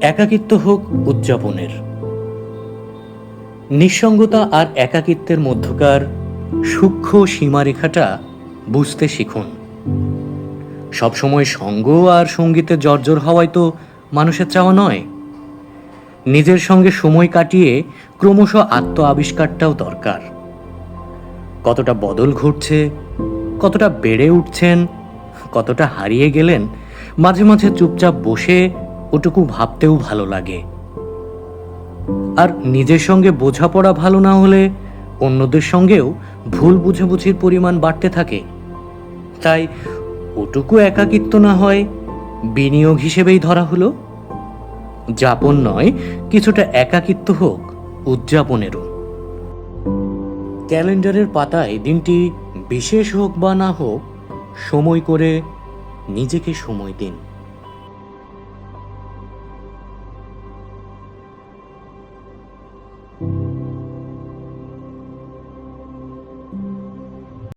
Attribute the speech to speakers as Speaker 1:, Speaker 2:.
Speaker 1: একাকিত্ব হোক উদযাপনের। নিঃসঙ্গতা আর একাকিত্বের মধ্যকার সূক্ষ্ম সীমারেখাটা বুঝতে শিখুন। সবসময় সঙ্গ আর সঙ্গীতে জর্জর হওয়াই তো মানুষের চাওয়া নয়। নিজের সঙ্গে সময় কাটিয়ে ক্রমশ আত্ম আবিষ্কারটাও দরকার। কতটা বদল ঘটছে, কতটা বেড়ে উঠছেন, কতটা হারিয়ে গেলেন, মাঝে মাঝে চুপচাপ বসে ওটুকু ভাবতেও ভালো লাগে। আর নিজের সঙ্গে বোঝাপড়া ভালো না হলে অন্যদের সঙ্গেও ভুল বুঝাবুঝির পরিমাণ বাড়তে থাকে। তাই ওটুকু একাকিত্ব না হয় বিনিয়োগ হিসেবেই ধরা হলো। যাপন নয়, কিছুটা একাকিত্ব হোক, উদযাপনেরও। ক্যালেন্ডারের পাতায় দিনটি বিশেষ হোক বা না হোক, সময় করে নিজেকে সময় দিন। thank you.